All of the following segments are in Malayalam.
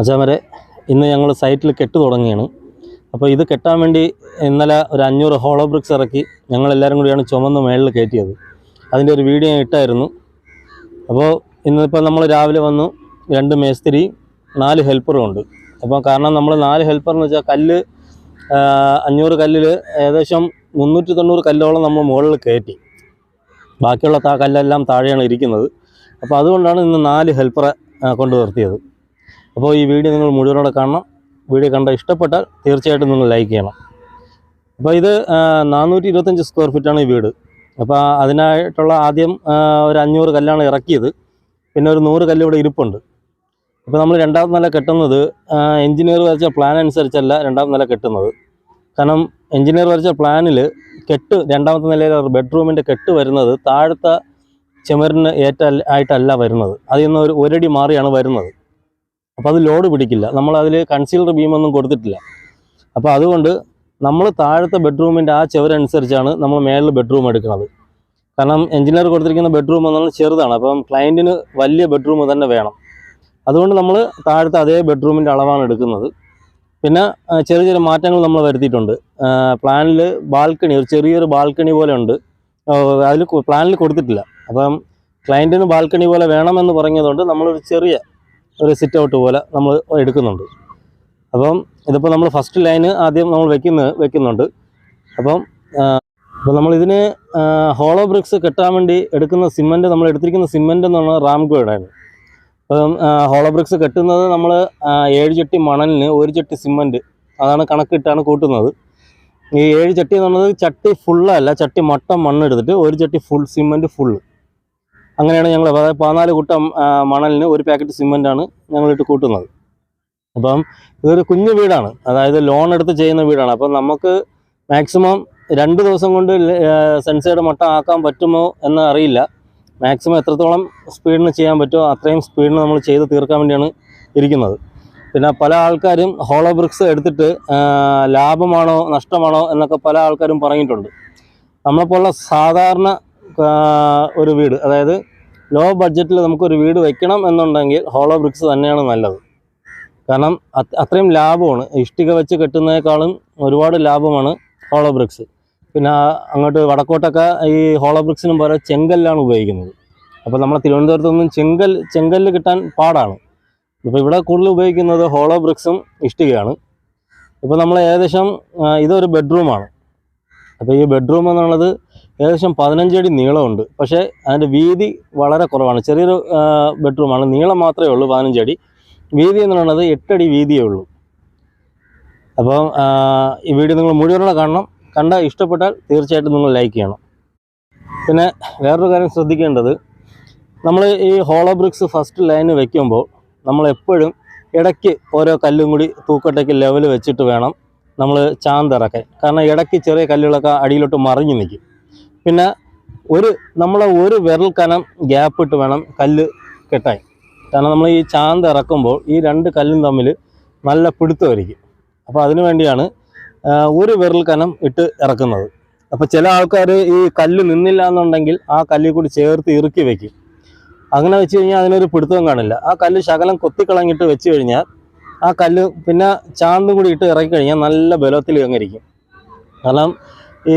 അച്ചാമരെ ഇന്ന് ഞങ്ങൾ സൈറ്റിൽ കെട്ട് തുടങ്ങിയാണ് അപ്പോൾ ഇത് കെട്ടാൻ വേണ്ടി ഇന്നലെ ഒരു അഞ്ഞൂറ് ഹോളോ ബ്രിക്സ് ഇറക്കി ഞങ്ങളെല്ലാവരും കൂടിയാണ് ചുമന്ന് മേളിൽ കയറ്റിയത്. അതിന്റെ ഒരു വീഡിയോ ഞാൻ ഇട്ടായിരുന്നു. അപ്പോൾ ഇന്നിപ്പോൾ നമ്മൾ രാവിലെ വന്നു രണ്ട് മേസ്തിരി നാല് ഹെൽപ്പറും ഉണ്ട്. അപ്പോൾ കാരണം നമ്മൾ നാല് ഹെൽപ്പർ എന്ന് വെച്ചാൽ കല്ല് അഞ്ഞൂറ് കല്ലിൽ ഏകദേശം മുന്നൂറ്റി തൊണ്ണൂറ് കല്ലോളം നമ്മൾ മുകളിൽ കയറ്റി. ബാക്കിയുള്ള കല്ലെല്ലാം താഴെയാണ് ഇരിക്കുന്നത്. അപ്പോൾ അതുകൊണ്ടാണ് ഇന്ന് നാല് ഹെൽപ്പറെ കൊണ്ട് നിർത്തിയത് അപ്പോൾ ഈ വീഡിയോ നിങ്ങൾ മുഴുവനോടെ കാണണം. വീഡിയോ കണ്ട ഇഷ്ടപ്പെട്ടാൽ തീർച്ചയായിട്ടും നിങ്ങൾ ലൈക്ക് ചെയ്യണം. അപ്പോൾ ഇത് നാനൂറ്റി ഇരുപത്തഞ്ച് സ്ക്വയർ ഫീറ്റാണ് ഈ വീട്. അപ്പോൾ അതിനായിട്ടുള്ള ആദ്യം ഒരു അഞ്ഞൂറ് കല്ലാണ് ഇറക്കിയത്. പിന്നെ ഒരു നൂറ് കല്ല് ഇവിടെ ഇരിപ്പുണ്ട്. അപ്പോൾ നമ്മൾ രണ്ടാമത്തെ നില കെട്ടുന്നത് എഞ്ചിനീയർ വരച്ച പ്ലാൻ അനുസരിച്ചല്ല രണ്ടാമത്തെ നില കെട്ടുന്നത്. കാരണം എഞ്ചിനീയർ വരച്ച പ്ലാനിൽ കെട്ട് രണ്ടാമത്തെ നിലയിൽ ബെഡ്റൂമിന്റെ കെട്ട് വരുന്നത് താഴത്തെ ചുമരിന് ഏറ്റ ആയിട്ടല്ല വരുന്നത്. അതിൽ നിന്ന് ഒരു ഒരടി മാറിയാണ് വരുന്നത്. അപ്പോൾ അത് ലോഡ് പിടിക്കില്ല. നമ്മൾ അതിൽ കൺസീലർ ബീമൊന്നും കൊടുത്തിട്ടില്ല. അപ്പോൾ അതുകൊണ്ട് നമ്മൾ താഴത്തെ ബെഡ്റൂമിന്റെ ആ ചുവരനുസരിച്ചാണ് നമ്മൾ മേളിൽ ബെഡ്റൂം എടുക്കുന്നത് കാരണം എഞ്ചിനീയർ കൊടുത്തിരിക്കുന്ന ബെഡ്റൂം എന്നാൽ ചെറുതാണ്. അപ്പം ക്ലയന്റിന് വലിയ ബെഡ്റൂം തന്നെ വേണം. അതുകൊണ്ട് നമ്മൾ താഴത്തെ അതേ ബെഡ്റൂമിന്റെ അളവാണ് എടുക്കുന്നത്. പിന്നെ ചെറിയ ചെറിയ മാറ്റങ്ങൾ നമ്മൾ വരുത്തിയിട്ടുണ്ട്. പ്ലാനിൽ ബാൽക്കണി ഒരു ചെറിയൊരു ബാൽക്കണി പോലെ ഉണ്ട്. അതിൽ പ്ലാനിൽ കൊടുത്തിട്ടില്ല. അപ്പം ക്ലയന്റിന് ബാൽക്കണി പോലെ വേണമെന്ന് പറഞ്ഞതുകൊണ്ട് നമ്മളൊരു ചെറിയ ഒരു സിറ്റ് ഔട്ട് പോലെ നമ്മൾ എടുക്കുന്നുണ്ട്. അപ്പം ഇതിപ്പോൾ നമ്മൾ ഫസ്റ്റ് ലൈന് ആദ്യം നമ്മൾ വെക്കുന്ന വെക്കുന്നുണ്ട്. അപ്പം അപ്പോൾ നമ്മളിതിന് ഹോളോ ബ്രിക്സ് കെട്ടാൻ വേണ്ടി എടുക്കുന്ന സിമന്റ് നമ്മൾ എടുത്തിരിക്കുന്ന സിമന്റ് എന്ന് പറഞ്ഞാൽ റാംകോയുടെ അപ്പം ഹോളോ ബ്രിക്സ് കെട്ടുന്നത് നമ്മൾ ഏഴ് ചട്ടി മണലിന് ഒരു ചട്ടി സിമന്റ് അതാണ് കണക്കിട്ടാണ് കൂട്ടുന്നത്. ഈ ഏഴ് ചട്ടി എന്ന് പറയുന്നത് ചട്ടി ഫുള്ളല്ല ചട്ടി മട്ടം മണ്ണെടുത്തിട്ട് ഒരു ചട്ടി ഫുൾ സിമന്റ് ഫുള്ള് അങ്ങനെയാണ് ഞങ്ങൾ അതായത് പതിനാല് കൂട്ടം മണലിന് ഒരു പാക്കറ്റ് സിമെന്റാണ് ഞങ്ങളിട്ട് കൂട്ടുന്നത്. അപ്പം ഇതൊരു കുഞ്ഞു വീടാണ്. അതായത് ലോൺ എടുത്ത് ചെയ്യുന്ന വീടാണ്. അപ്പം നമുക്ക് മാക്സിമം രണ്ട് ദിവസം കൊണ്ട് സെൻസയുടെ മട്ടം ആക്കാൻ പറ്റുമോ എന്ന് അറിയില്ല. മാക്സിമം എത്രത്തോളം സ്പീഡിന് ചെയ്യാൻ പറ്റുമോ അത്രയും സ്പീഡിന് നമ്മൾ ചെയ്ത് തീർക്കാൻ വേണ്ടിയാണ് ഇരിക്കുന്നത്. പിന്നെ പല ആൾക്കാരും ഹോളോ ബ്രിക്സ് എടുത്തിട്ട് ലാഭമാണോ നഷ്ടമാണോ എന്നൊക്കെ പല ആൾക്കാരും പറഞ്ഞിട്ടുണ്ട്. നമ്മളെപ്പോലുള്ള സാധാരണ ഒരു വീട്. അതായത് ലോ ബഡ്ജറ്റിൽ നമുക്കൊരു വീട് വെക്കണം എന്നുണ്ടെങ്കിൽ ഹോളോ ബ്രിക്സ് തന്നെയാണ് നല്ലത്. കാരണം അത് അത്രയും ലാഭമാണ്. ഇഷ്ടിക വെച്ച് കെട്ടുന്നതിനേക്കാളും ഒരുപാട് ലാഭമാണ് ഹോളോ ബ്രിക്സ് പിന്നെ അങ്ങോട്ട് വടക്കോട്ടൊക്കെ ഈ ഹോളോ ബ്രിക്സിനും പോലെ ചെങ്കല്ലാണ് ഉപയോഗിക്കുന്നത്. അപ്പോൾ നമ്മളെ തിരുവനന്തപുരത്തൊന്നും ചെങ്കൽ ചെങ്കല്ല് കിട്ടാൻ പാടാണ്. ഇപ്പോൾ ഇവിടെ കൂടുതൽ ഉപയോഗിക്കുന്നത് ഹോളോ ബ്രിക്സും ഇഷ്ടികയാണ്. ഇപ്പോൾ നമ്മൾ ഏകദേശം ഇതൊരു ബെഡ്റൂമാണ് അപ്പോൾ ഈ ബെഡ്റൂം എന്നുള്ളത് ഏകദേശം പതിനഞ്ചടി നീളമുണ്ട്. പക്ഷേ അതിന്റെ വീതി വളരെ കുറവാണ്. ചെറിയൊരു ബെഡ്റൂമാണ്. നീളം മാത്രമേ ഉള്ളൂ പതിനഞ്ചടി വീതി എന്ന് പറയുന്നത് എട്ടടി വീതിയേ ഉള്ളൂ. അപ്പം ഈ വീഡിയോ നിങ്ങൾ മുഴുവനോടെ കാണണം. കണ്ട ഇഷ്ടപ്പെട്ടാൽ തീർച്ചയായിട്ടും നിങ്ങൾ ലൈക്ക് ചെയ്യണം. പിന്നെ വേറൊരു കാര്യം ശ്രദ്ധിക്കേണ്ടത് നമ്മൾ ഈ ഹോളോ ബ്രിക്സ് ഫസ്റ്റ് ലൈന് വെക്കുമ്പോൾ നമ്മൾ എപ്പോഴും ഇടയ്ക്ക് ഓരോ കല്ലും കൂടി തൂക്കട്ടയ്ക്ക് ലെവൽ വെച്ചിട്ട് വേണം നമ്മൾ ചാന്തിറക്കാൻ കാരണം ഇടയ്ക്ക് ചെറിയ കല്ലുകളൊക്കെ അടിയിലോട്ട് മറിഞ്ഞു നിൽക്കും. പിന്നെ ഒരു നമ്മൾ ഒരു വിരൽ കനം ഗ്യാപ്പ് ഇട്ട് വേണം കല്ല് കെട്ടാൻ. കാരണം നമ്മൾ ഈ ചാന്ത് ഇറക്കുമ്പോൾ ഈ രണ്ട് കല്ലും തമ്മിൽ നല്ല പിടുത്തമായിരിക്കും. അപ്പോൾ അതിനു വേണ്ടിയാണ് ഒരു വിരൽ കനം ഇട്ട് ഇറക്കുന്നത്. അപ്പോൾ ചില ആൾക്കാർ ഈ കല്ല് നിന്നില്ല എന്നുണ്ടെങ്കിൽ ആ കല്ലിൽ കൂടി ചേർത്ത് ഇറുക്കി വെക്കും. അങ്ങനെ വെച്ച് കഴിഞ്ഞാൽ അതിനൊരു പിടുത്തവും കാണില്ല. ആ കല്ല് ശകലം കൊത്തിക്കളഞ്ഞിട്ട് വെച്ച് കഴിഞ്ഞാൽ ആ കല്ല് പിന്നെ ചാന്തും കൂടി ഇട്ട് ഇറക്കി കഴിഞ്ഞാൽ നല്ല ബലത്തിൽ അങ്ങിരിക്കും കാരണം ഈ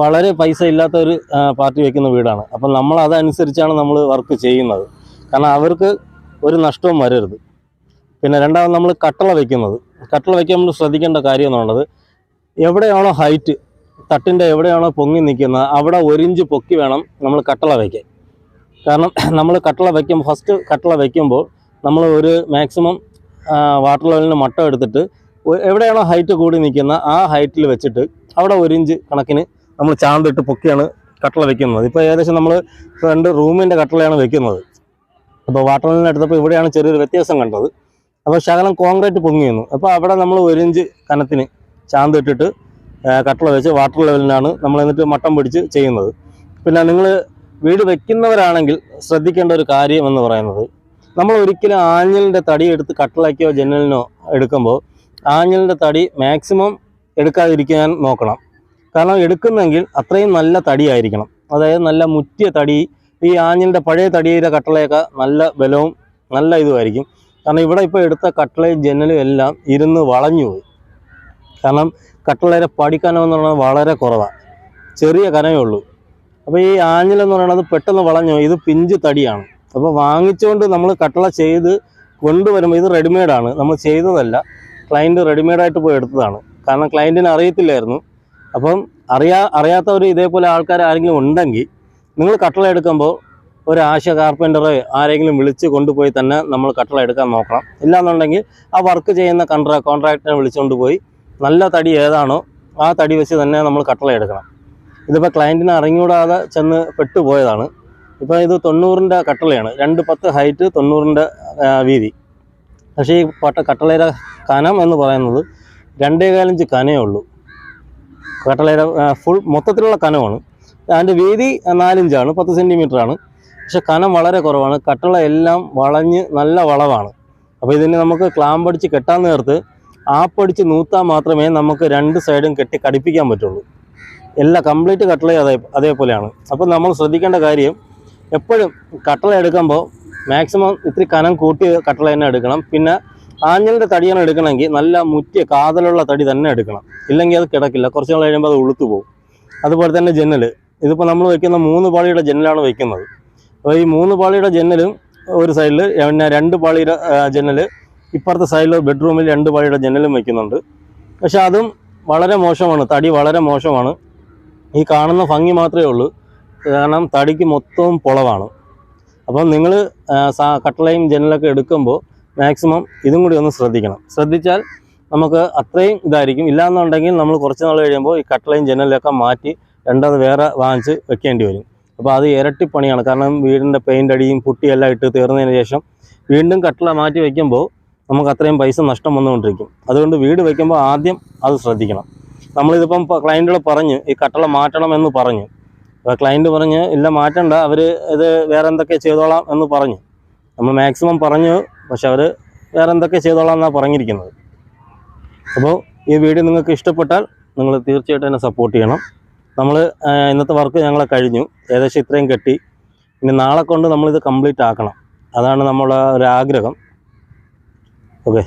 വളരെ പൈസ ഇല്ലാത്ത ഒരു പാർട്ടി വെക്കുന്ന വീടാണ്. അപ്പം നമ്മൾ അതനുസരിച്ചാണ് നമ്മൾ വർക്ക് ചെയ്യുന്നത്. കാരണം അവർക്ക് ഒരു നഷ്ടവും വരരുത്. പിന്നെ രണ്ടാമത് നമ്മൾ കട്ടള വെക്കുന്നത്. കട്ടള വയ്ക്കാൻ നമ്മൾ ശ്രദ്ധിക്കേണ്ട കാര്യം എന്നുള്ളത് എവിടെയാണോ ഹൈറ്റ് തട്ടിന്റെ എവിടെയാണോ പൊങ്ങി നിൽക്കുന്നത് അവിടെ ഒരിഞ്ച് പൊക്കി വേണം നമ്മൾ കട്ടള വയ്ക്കാൻ കാരണം നമ്മൾ കട്ടള വയ്ക്കുമ്പോൾ ഫസ്റ്റ് കട്ടള വയ്ക്കുമ്പോൾ നമ്മൾ ഒരു മാക്സിമം വാട്ടർ ലെവലിന് മട്ടം എടുത്തിട്ട് എവിടെയാണോ ഹൈറ്റ് കൂടി നിൽക്കുന്ന ആ ഹൈറ്റിൽ വെച്ചിട്ട് അവിടെ ഒരു ഇഞ്ച് കണക്കിന് നമ്മൾ ചാന്തിട്ട് പൊക്കിയാണ് കട്ടള വെക്കുന്നത്. ഇപ്പോൾ ഏകദേശം നമ്മൾ രണ്ട് റൂമിന്റെ കട്ടളയാണ് വെക്കുന്നത്. അപ്പോൾ വാട്ടർ ലെവലിന് എടുത്തപ്പോൾ ഇവിടെയാണ് ചെറിയൊരു വ്യത്യാസം കണ്ടത്. അപ്പോൾ ശകലം കോൺക്രീറ്റ് പൊങ്ങി വന്നു അപ്പോൾ അവിടെ നമ്മൾ ഒരു ഇഞ്ച് കനത്തിന് ചാന്തിട്ടിട്ട് കട്ടള വെച്ച് വാട്ടർ ലെവലിനാണ് നമ്മൾ എന്നിട്ട് മട്ടം പിടിച്ച് ചെയ്യുന്നത്. പിന്നെ നിങ്ങൾ വീട് വെക്കുന്നവരാണെങ്കിൽ ശ്രദ്ധിക്കേണ്ട ഒരു കാര്യം എന്ന് പറയുന്നത് നമ്മൾ ഒരിക്കലും ആഞ്ഞലിന്റെ തടി എടുത്ത് കട്ടളയ്ക്കോ ജനലിനോ എടുക്കുമ്പോൾ ആഞ്ഞലിന്റെ തടി മാക്സിമം എടുക്കാതിരിക്കാൻ നോക്കണം. കാരണം എടുക്കുന്നെങ്കിൽ അത്രയും നല്ല തടിയായിരിക്കണം. അതായത് നല്ല മുറ്റിയ തടി ഈ ആഞ്ഞിലിന്റെ പഴയ തടിയുടെ കട്ടളയൊക്കെ നല്ല ബലവും നല്ല ഇതുമായിരിക്കും. കാരണം ഇവിടെ ഇപ്പോൾ എടുത്ത കട്ടളയും ജനലും എല്ലാം ഇരുന്ന് വളഞ്ഞു പോയി. കാരണം കട്ടളയുടെ പടിക്കനം എന്ന് പറയുന്നത് വളരെ കുറവാണ് ചെറിയ കനമേ ഉള്ളൂ. അപ്പോൾ ഈ ആഞ്ഞിലെന്ന് പറയുന്നത് പെട്ടെന്ന് വളഞ്ഞു ഇത് പിഞ്ച് തടിയാണ്. അപ്പോൾ വാങ്ങിച്ചുകൊണ്ട് നമ്മൾ കട്ടള ചെയ്ത് കൊണ്ടുവരുമ്പോൾ ഇത് റെഡിമെയ്ഡാണ്. നമ്മൾ ചെയ്തതല്ല. ക്ലയന്റ് റെഡിമെയ്ഡായിട്ട് പോയി എടുത്തതാണ്. കാരണം ക്ലയന്റിന് അറിയത്തില്ലായിരുന്നു. അപ്പം അറിയാ അറിയാത്തവർ ഇതേപോലെ ആൾക്കാർ ആരെങ്കിലും ഉണ്ടെങ്കിൽ നിങ്ങൾ കട്ടള എടുക്കുമ്പോൾ ഒരു ആശ കാർപ്പന്ററെ ആരെങ്കിലും വിളിച്ച് കൊണ്ടുപോയി തന്നെ നമ്മൾ കട്ടള എടുക്കാൻ നോക്കണം. ഇല്ലാന്നുണ്ടെങ്കിൽ ആ വർക്ക് ചെയ്യുന്ന കൺട്രാ കോൺട്രാക്ടറെ വിളിച്ചുകൊണ്ട് പോയി നല്ല തടി ഏതാണോ ആ തടി വെച്ച് തന്നെ നമ്മൾ കട്ടള എടുക്കണം. ഇതിപ്പോൾ ക്ലയന്റിനെ അറിഞ്ഞുകൂടാതെ ചെന്ന് പെട്ടുപോയതാണ്. ഇപ്പോൾ ഇത് തൊണ്ണൂറിന്റെ കട്ടളയാണ്. രണ്ട് പത്ത് ഹൈറ്റ് തൊണ്ണൂറിന്റെ വീതി. പക്ഷേ ഈ പട്ട കട്ടളയുടെ കനം എന്ന് പറയുന്നത് രണ്ടേ കാലഞ്ച് കനയേ ഉള്ളൂ. കട്ടളയുടെ ഫുൾ മൊത്തത്തിലുള്ള കനമാണ്. അതിന്റെ വീതി നാലിഞ്ചാണ് പത്ത് ആണ് പക്ഷെ കനം വളരെ കുറവാണ്. കട്ടള എല്ലാം വളഞ്ഞ് നല്ല വളവാണ്. അപ്പോൾ ഇതിനെ നമുക്ക് ക്ലാമ്പടിച്ച് കെട്ടാൻ നേർത്ത് ആപ്പടിച്ച് നൂത്താൽ മാത്രമേ നമുക്ക് രണ്ട് സൈഡും കെട്ടി കടിപ്പിക്കാൻ പറ്റുള്ളൂ. എല്ലാ കംപ്ലീറ്റ് കട്ടളയും അതേ അതേപോലെയാണ്. അപ്പോൾ നമ്മൾ ശ്രദ്ധിക്കേണ്ട കാര്യം എപ്പോഴും കട്ടള എടുക്കുമ്പോൾ മാക്സിമം ഇത്തിരി കനം കൂട്ടിയ കട്ടള തന്നെ എടുക്കണം. പിന്നെ ആഞ്ഞലിന്റെ തടിയാണ് എടുക്കണമെങ്കിൽ നല്ല മുറ്റിയ കാതലുള്ള തടി തന്നെ എടുക്കണം. ഇല്ലെങ്കിൽ അത് കിടക്കില്ല. കുറച്ച് നാൾ കഴിയുമ്പോൾ അത് ഉളുത്തു പോകും. അതുപോലെ തന്നെ ജനൽ ഇതിപ്പോൾ നമ്മൾ വെക്കുന്ന മൂന്ന് പാളിയുടെ ജനലാണ് വെക്കുന്നത്. അപ്പോൾ ഈ മൂന്ന് പാളിയുടെ ജനലും ഒരു സൈഡിൽ പിന്നെ രണ്ട് പാളിയുടെ ജനൽ ഇപ്പുറത്തെ സൈഡിൽ ബെഡ്റൂമിൽ രണ്ട് പാളിയുടെ ജനലും വെക്കുന്നുണ്ട്. പക്ഷെ അതും വളരെ മോശമാണ്. തടി വളരെ മോശമാണ്. ഈ കാണുന്ന ഭംഗി മാത്രമേ ഉള്ളൂ. കാരണം തടിക്ക് മൊത്തവും പൊളവാണ്. അപ്പം നിങ്ങൾ കട്ടളയും ജനലൊക്കെ എടുക്കുമ്പോൾ മാക്സിമം ഇതും കൂടി ഒന്ന് ശ്രദ്ധിക്കണം. ശ്രദ്ധിച്ചാൽ നമുക്ക് അത്രയും ഇതായിരിക്കും. ഇല്ലാന്നുണ്ടെങ്കിൽ നമ്മൾ കുറച്ച് നാൾ കഴിയുമ്പോൾ ഈ കട്ടളയും ജനലൊക്കെ മാറ്റി രണ്ടത് വേറെ വാങ്ങിച്ച് വെക്കേണ്ടി വരും. അപ്പോൾ അത് ഇരട്ടി പണിയാണ് കാരണം വീടിന്റെ പെയിന്റ് അടിയും പുട്ടിയെല്ലാം ഇട്ട് തീർന്നതിന് ശേഷം വീണ്ടും കട്ടള മാറ്റി വയ്ക്കുമ്പോൾ നമുക്ക് അത്രയും പൈസ നഷ്ടം വന്നുകൊണ്ടിരിക്കും. അതുകൊണ്ട് വീട് വയ്ക്കുമ്പോൾ ആദ്യം അത് ശ്രദ്ധിക്കണം. നമ്മളിതിപ്പം ക്ലയന്റുകൾ പറഞ്ഞ് ഈ കട്ടള മാറ്റണം എന്ന് പറഞ്ഞു. അപ്പോൾ ക്ലയന്റ് പറഞ്ഞ് ഇല്ല മാറ്റണ്ട. അവർ ഇത് വേറെ എന്തൊക്കെ ചെയ്തോളാം എന്ന് പറഞ്ഞു. നമ്മൾ മാക്സിമം പറഞ്ഞു പക്ഷെ അവർ വേറെ എന്തൊക്കെ ചെയ്തോളാം എന്നാണ് പറഞ്ഞിരിക്കുന്നത്. അപ്പോൾ ഈ വീഡിയോ നിങ്ങൾക്ക് ഇഷ്ടപ്പെട്ടാൽ നിങ്ങൾ തീർച്ചയായിട്ടും എന്നെ സപ്പോർട്ട് ചെയ്യണം. നമ്മൾ ഇന്നത്തെ വർക്ക് ഞങ്ങളെ കഴിഞ്ഞു. ഏകദേശം ഇത്രയും കെട്ടി. ഇനി നാളെ കൊണ്ട് നമ്മളിത് കംപ്ലീറ്റ് ആക്കണം. അതാണ് നമ്മളെ ഒരു ആഗ്രഹം. ഓക്കെ